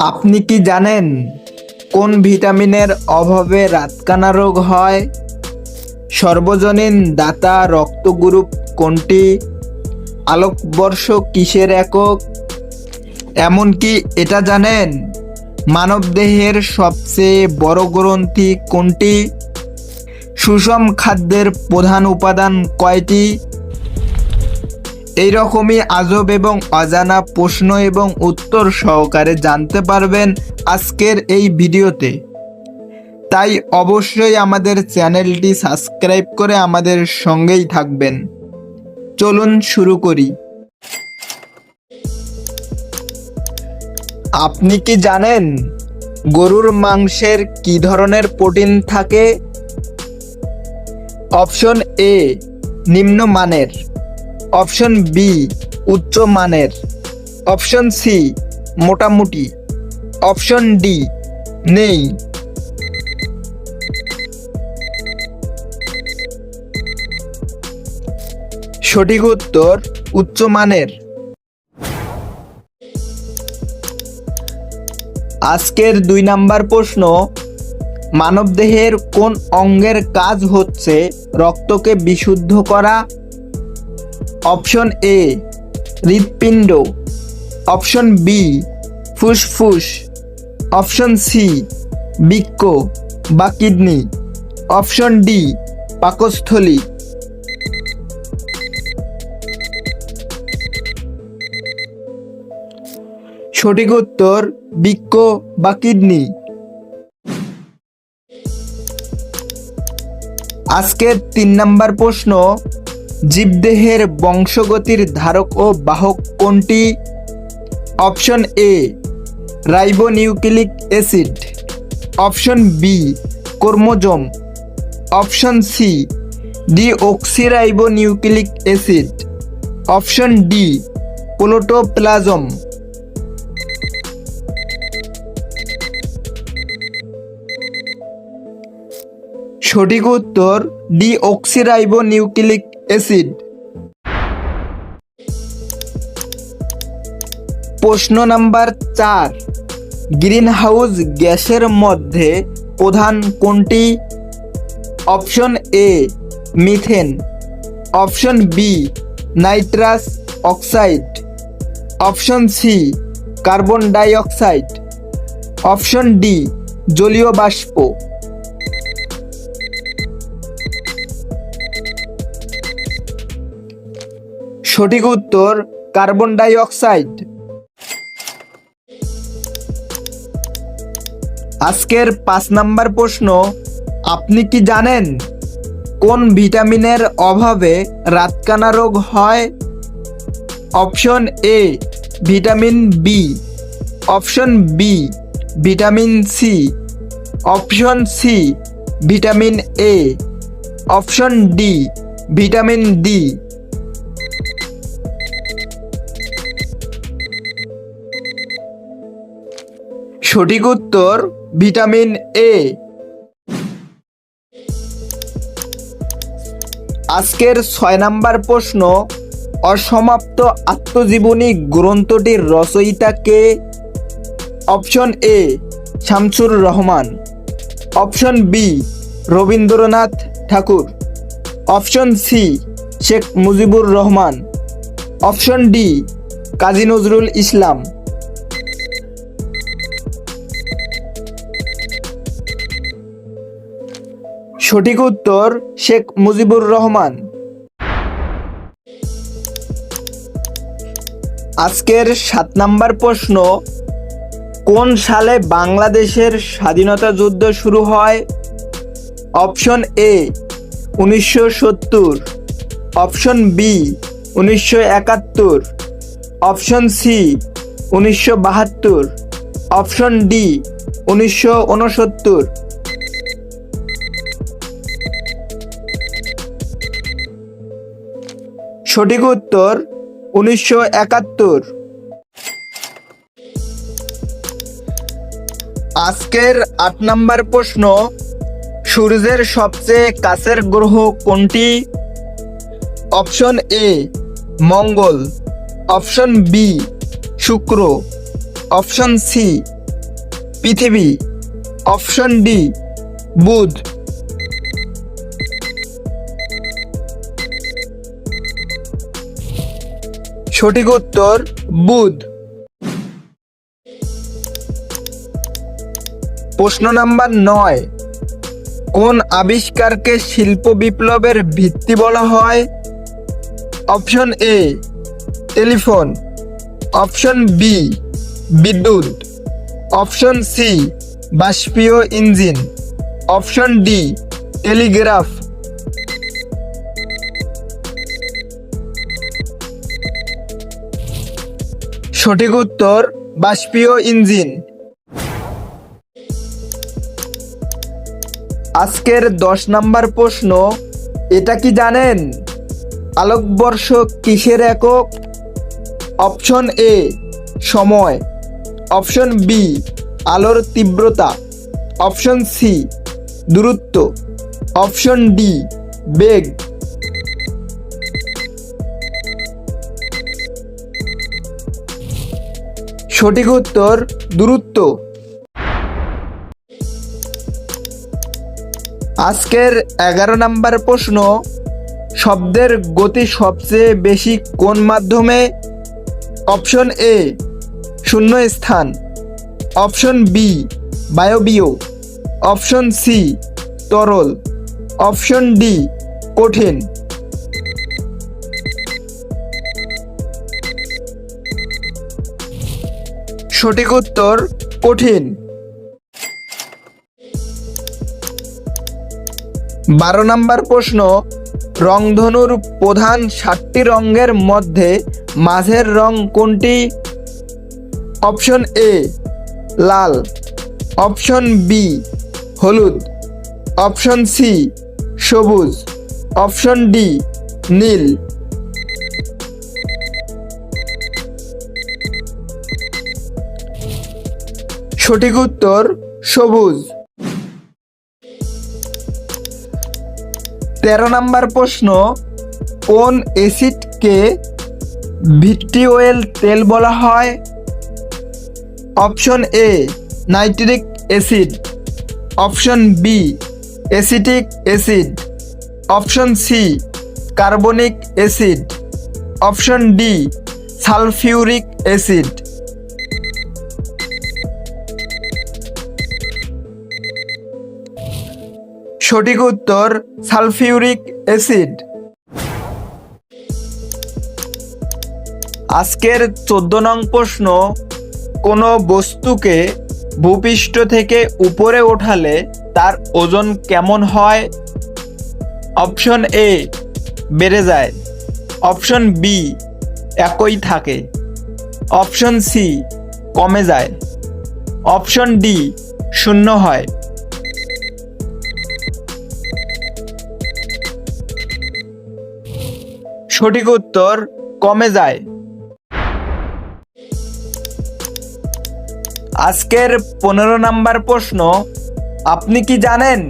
আপনি কি জানেন কোন ভিটামিনের অভাবে রাতকানা রোগ হয়? সর্বজনীন দাতা রক্ত গ্রুপ কোনটি? আলোকবর্ষ কিসের একক? এমনকি এটা জানেন মানবদেহের সবচেয়ে বড় গ্রন্থি কোনটি? সুষম খাদ্যের প্রধান উপাদান কয়টি? এই রকমই আজব এবং অজানা প্রশ্ন এবং উত্তর সহকারে জানতে পারবেন আজকের এই ভিডিওতে। তাই অবশ্যই আমাদের চ্যানেলটি সাবস্ক্রাইব করে আমাদের সঙ্গেই থাকবেন। চলুন শুরু করি। আপনি কি জানেন গরুর মাংসের কি ধরনের প্রোটিন থাকে? অপশন এ, নিম্নমানের। অপশন বি উচ্চ মানের। অপশন সি মোটামুটি। অপশন ডি নেই। সঠিক উত্তর, উচ্চ মানের। আজকের দুই নাম্বার প্রশ্ন, মানবদেহের কোন অঙ্গের কাজ হচ্ছে রক্তকে বিশুদ্ধ করা অপশন এ, হৃৎপিণ্ড। অপশন বি ফুসফুস। অপশন সি বৃক্ক বা কিডনি। অপশন ডি পাকস্থলী। সঠিক উত্তর, বৃক্ক বা কিডনি। আজকের তিন নাম্বার প্রশ্ন জীবদেহের বংশগতির ধারক ও বাহক কোনটি? Option A, ribonucleic acid. Option B, chromosome. Option C, deoxyribonucleic acid. Option D protoplasm সঠিক উত্তর ডিঅক্সিরাইবো নিউক্লিক অ্যাসিড। প্রশ্ন নাম্বার চার। গ্রিনহাউস গ্যাসের মধ্যে প্রধান কোনটি? Option A, methane. Option B, nitrous oxide. Option C, carbon dioxide. Option D, জলীয় বাষ্প। সঠিক উত্তর কার্বন ডাই অক্সাইড আজকের পাঁচ নাম্বার প্রশ্ন, আপনি কি জানেন কোন ভিটামিনের অভাবে রাতকানা রোগ হয়? Option A, vitamin B option B vitamin C option C vitamin A option D vitamin D সঠিক উত্তর ভিটামিন এ আজকের ছয় নাম্বার প্রশ্ন, অসমাপ্ত আত্মজীবনী গ্রন্থটির রচয়িতা কে? Option A Shamsur Rahman. Option B Rabindranath Tagore. Option C Sheikh Mujibur Rahman. Option D Kazi Nazrul Islam. সঠিক উত্তর শেখ মুজিবুর রহমান। আজকের সাত নাম্বার প্রশ্ন, কোন সালে বাংলাদেশের স্বাধীনতা যুদ্ধ শুরু হয়? অপশন এ, উনিশশো সত্তর। অপশন বি, উনিশশো একাত্তর। অপশন সি, উনিশশো বাহাত্তর। অপশন ডি, উনিশশো উনসত্তর সঠিক উত্তর উনিশশো একাত্তর। আজকের আট নাম্বার প্রশ্ন, সূর্যের সবচেয়ে কাছের গ্রহ কোনটি? অপশন এ, মঙ্গল। অপশন বি, শুক্র। অপশন সি, পৃথিবী। অপশন ডি, বুধ। সঠিক উত্তর, বুধ। প্রশ্ন নাম্বার নয়, কোন আবিষ্কারকে শিল্প বিপ্লবের ভিত্তি বলা হয়? Option A, telephone. Option B, বিদ্যুৎ। অপশন সি, বাষ্পীয় ইঞ্জিন। Option D, telegraph. সঠিক উত্তর, বাষ্পীয় ইঞ্জিন। আজকের দশ নাম্বার প্রশ্ন, এটা কি জানেন? আলোকবর্ষ কিসের একক? অপশন এ, সময়। অপশন বি, আলোর তীব্রতা। অপশন সি, দূরত্ব। অপশন ডি, বেগ। সঠিক উত্তর দূরত্ব আজকের এগারো নাম্বার প্রশ্ন, শব্দের গতি সবচেয়ে বেশি কোন মাধ্যমে? অপশন এ, শূন্য স্থান। অপশন বি, বায়বীয়। অপশন সি, তরল। অপশন ডি, কঠিন। সঠিক উত্তর কঠিন। বারো নাম্বার প্রশ্ন, রংধনুর প্রধান সাতটি রঙের মধ্যে মাঝের রং কোনটি? অপশন এ, লাল। অপশন বি, হলুদ। অপশন সি, সবুজ। অপশন ডি, নীল। সঠিক উত্তর সবুজ। তেরো নাম্বার প্রশ্ন, কোন অ্যাসিডকে ভিট্রিওয়েল তেল বলা হয়? Option A, nitric acid. Option B acetic acid. Option C carbonic acid. Option D sulphuric acid. সঠিক উত্তর সালফিউরিক অ্যাসিড। আজকের চোদ্দ নং প্রশ্ন, কোনো বস্তুকে ভূপৃষ্ঠ থেকে উপরে ওঠালে তার ওজন কেমন হয়? অপশন এ, বেড়ে যায়। অপশন বি, একই থাকে। অপশন সি, কমে যায়। অপশন ডি, শূন্য হয়। সঠিক উত্তর কমে যায়। আজকের পনেরো নাম্বার প্রশ্ন, আপনি কি জানেন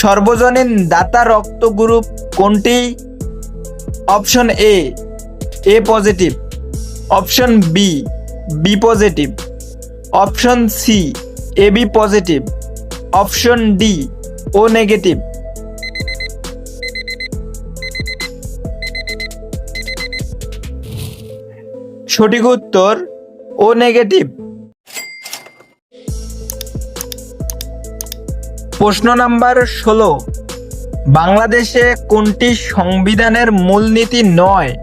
সর্বজনীন দাতা রক্ত গ্রুপ কোনটি? Option A A positive. Option B B positive. Option C A B positive. Option D O negative. সঠিক উত্তর ও নেগেটিভ। প্রশ্ন নাম্বার ষোলো। বাংলাদেশে কোনটি সংবিধানের মূলনীতি নয়?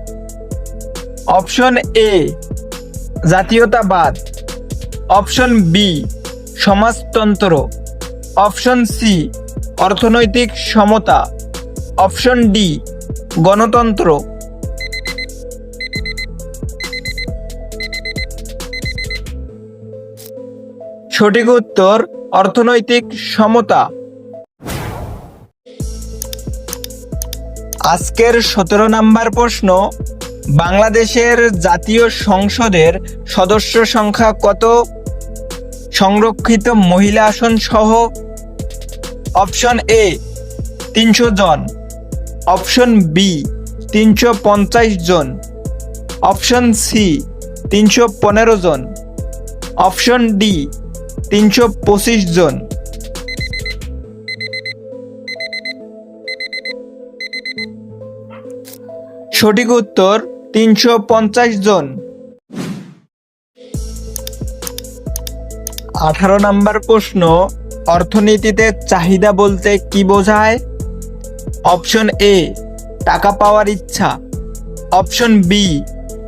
অপশন এ, জাতীয়তাবাদ। অপশন বি, সমাজতন্ত্র। অপশন সি, অর্থনৈতিক সমতা। অপশন ডি, গণতন্ত্র। সঠিক উত্তর, অর্থনৈতিক সমতা। আজকের সতেরো নাম্বার প্রশ্ন, বাংলাদেশের জাতীয় সংসদের সদস্য সংখ্যা কত? সংরক্ষিত মহিলা আসন সহ অপশন এ, তিনশো জন। অপশন বি, তিনশো পঞ্চাশ জন। অপশন সি, তিনশো পনেরো জন। অপশন ডি তিনশো পঁচিশ জন। সঠিক উত্তর, তিনশো পঞ্চাশ জন। আঠারো নম্বর প্রশ্ন, অর্থনীতিতে চাহিদা বলতে কি বোঝায়? অপশন এ, টাকা পাওয়ার ইচ্ছা। অপশন বি,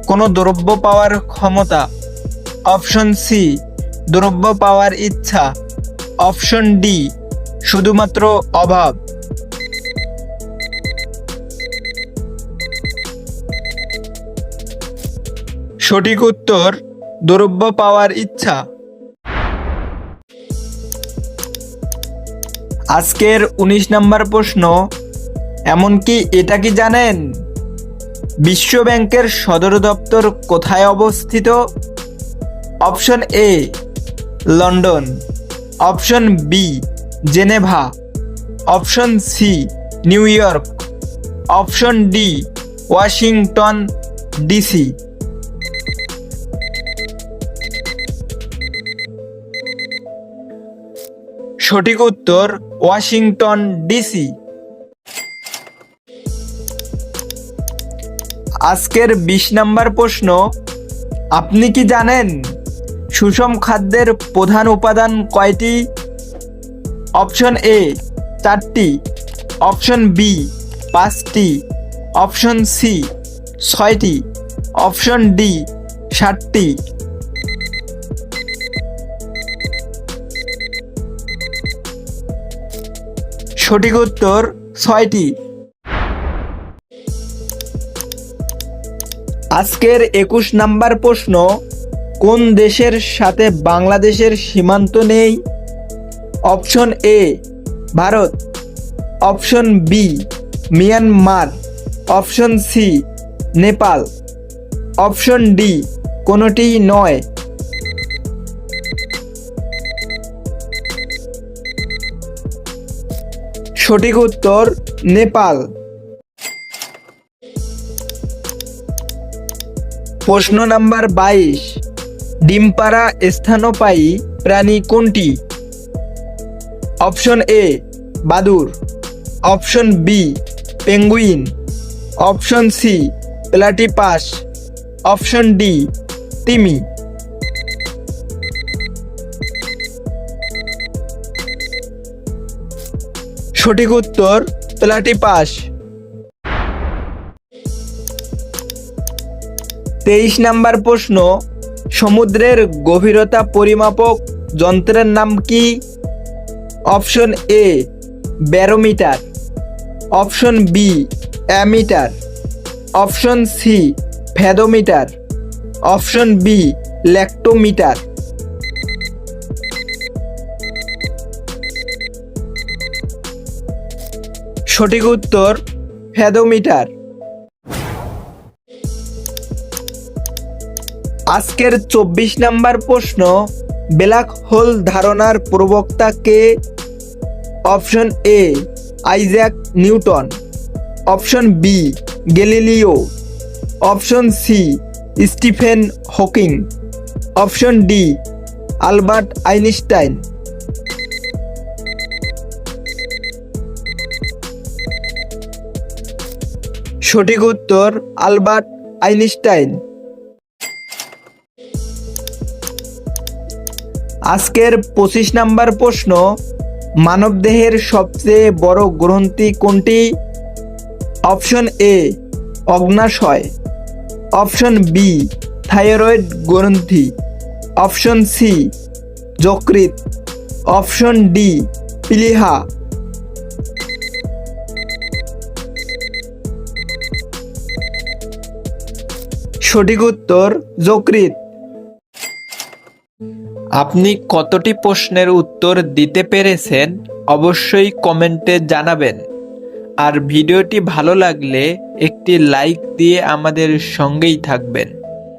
কোনো দ্রব্য পাওয়ার ক্ষমতা। অপশন সি দ্রব্য পাওয়ার ইচ্ছা অপশন ডি শুধুমাত্র অভাব। সঠিক উত্তর, দ্রব্য পাওয়ার ইচ্ছা। আজকের ১৯ নম্বর প্রশ্ন, এমনকি এটা কি জানেন? বিশ্ব ব্যাংকের সদর দপ্তর কোথায় অবস্থিত? Option A London. Option B, Geneva. Option C, New York. Option D, Washington, DC. সঠিক উত্তর, ওয়াশিংটন, ডিসি। আজকের বিশ নম্বর প্রশ্ন, আপনি কি জানেন? সুষম খাদ্যের প্রধান উপাদান কয়টি? অপশন এ চারটি। অপশন বি পাঁচটি। অপশন সি ছয়টি। অপশন ডি ষাটটি। সঠিক উত্তর ছয়টি। আজকের একুশ নাম্বার প্রশ্ন কোন দেশের সাথে বাংলাদেশের সীমান্ত নেই? Option A, Bharat. Option B, Myanmar. Option C, Nepal. Option D, কোনোটি নয়। সঠিক উত্তর, নেপাল। প্রশ্ন নাম্বার বাইশ। ডিমপাড়া স্থানপায়ী প্রাণী কোনটি? অপশন এ, বাদুর। Option B, penguin. Option C, platypus. Option D, তিমি। সঠিক উত্তর, প্লাটিপাস। তেইশ নাম্বার প্রশ্ন সমুদ্রের গভীরতা পরিমাপক যন্ত্রের নাম কি? Option A, barometer. Option B, ammeter. Option C fathometer option B, lactometer. সঠিক উত্তর ফ্যাদোমিটার আজকের চব্বিশ নাম্বার প্রশ্ন, ব্ল্যাক হোল ধারণার প্রবক্তা কে? Option A, Isaac Newton. Option B Galileo option C, Stephen Hawking. Option D, Albert Einstein. সঠিক উত্তর, Albert Einstein. আজকের পঁচিশ নাম্বার প্রশ্ন, মানবদেহের সবচেয়ে বড় গ্রন্থি কোনটি? অপশন এ অগ্নাশয় অপশন বি, থাইরয়েড গ্রন্থি। অপশন সি যকৃত অপশন ডি, পিলিহা। সঠিক উত্তর যকৃত আপনি কতটি প্রশ্নের উত্তর দিতে পেরেছেন অবশ্যই কমেন্টে জানাবেন। আর ভিডিওটি ভালো লাগলে একটি লাইক দিয়ে আমাদের সঙ্গেই থাকবেন।